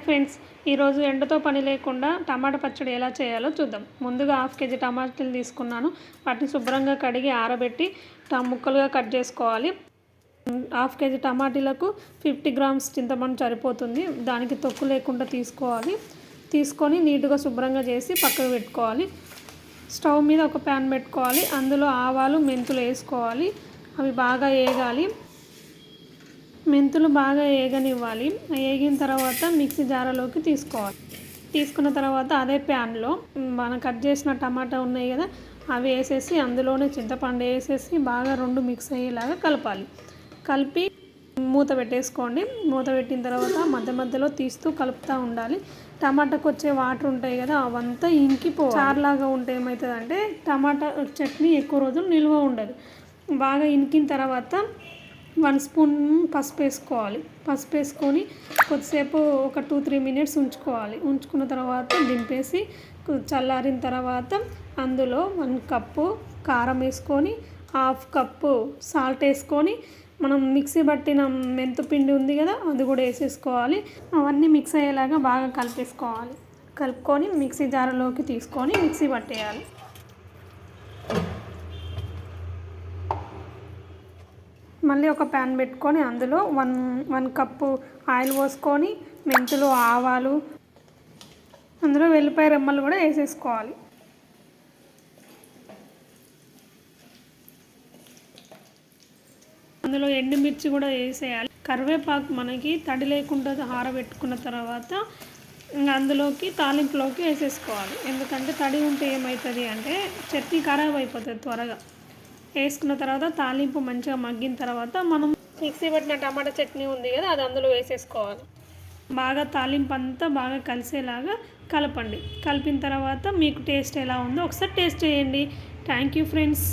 Hi friends ఈరోజు ఎండతో పని లేకుండా టమాటా పచ్చడి ఎలా చేయాలో చూద్దాం. ముందుగా హాఫ్ కేజీ టమాటాలు తీసుకున్నాను. వాటిని శుభ్రంగా కడిగి ఆరబెట్టి ముక్కలుగా కట్ చేసుకోవాలి. హాఫ్ కేజీ టమాటీలకు ఫిఫ్టీ గ్రామ్స్ చింతపండు సరిపోతుంది. దానికి తొక్కు లేకుండా తీసుకోవాలి. తీసుకొని నీట్గా శుభ్రంగా చేసి పక్కకు పెట్టుకోవాలి. స్టవ్ మీద ఒక ప్యాన్ పెట్టుకోవాలి. అందులో ఆవాలు మెంతులు వేసుకోవాలి. అవి బాగా వేగాలి. మెంతులు బాగా వేగనివ్వాలి వేగిన తర్వాత మిక్సీ జారలోకి తీసుకోవాలి. తీసుకున్న తర్వాత అదే ప్యాన్లో మనం కట్ చేసిన టమాటా ఉన్నాయి కదా అవి వేసేసి అందులోనే చింతపండు వేసేసి బాగా రెండు మిక్స్ అయ్యేలాగా కలపాలి. కలిపి మూత పెట్టేసుకోండి. మూత పెట్టిన తర్వాత మధ్య మధ్యలో తీస్తూ కలుపుతూ ఉండాలి. టమాటాకు వచ్చే వాటర్ ఉంటాయి కదా అవంతా ఇంకిపో చారులాగా ఉంటే ఏమవుతుందంటే టమాటా చట్నీ ఎక్కువ రోజులు నిల్వ ఉండదు. బాగా ఇంకిన తర్వాత వన్ స్పూన్ పసుపు వేసుకోవాలి. పసుపు వేసుకొని కొద్దిసేపు ఒక టూ త్రీ మినిట్స్ ఉంచుకోవాలి. ఉంచుకున్న తర్వాత దింపేసి చల్లారిన తర్వాత అందులో వన్ కప్పు కారం వేసుకొని హాఫ్ కప్పు సాల్ట్ వేసుకొని మనం మిక్సీ పట్టిన మెంతుపిండి ఉంది కదా అది కూడా వేసేసుకోవాలి. అవన్నీ మిక్స్ అయ్యేలాగా బాగా కలిపేసుకోవాలి. కలుపుకొని మిక్సీ జారలోకి తీసుకొని మిక్సీ పట్టేయాలి. మళ్ళీ ఒక ప్యాన్ పెట్టుకొని అందులో వన్ వన్ కప్పు ఆయిల్ పోసుకొని మెంతులు ఆవాలు అందులో వెల్లిపాయ రెమ్మలు కూడా వేసేసుకోవాలి. అందులో ఎండుమిర్చి కూడా వేసేయాలి. కరివేపాకు మనకి తడి లేకుండా ఆరబెట్టుకున్న తర్వాత ఇంకా అందులోకి తాలింపులోకి వేసేసుకోవాలి. ఎందుకంటే తడి ఉంటే ఏమవుతుంది అంటే చట్నీ ఖరాబ్ అయిపోతుంది త్వరగా. వేసుకున్న తర్వాత తాలింపు మంచిగా మగ్గిన తర్వాత మనం మిక్సీ పట్టిన టమాటా చట్నీ ఉంది కదా అది అందులో వేసేసుకోవాలి. బాగా తాలింపు అంతా బాగా కలిసేలాగా కలపండి. కలిపిన తర్వాత మీకు టేస్ట్ ఎలా ఉందో ఒకసారి టేస్ట్ చేయండి. Thank you friends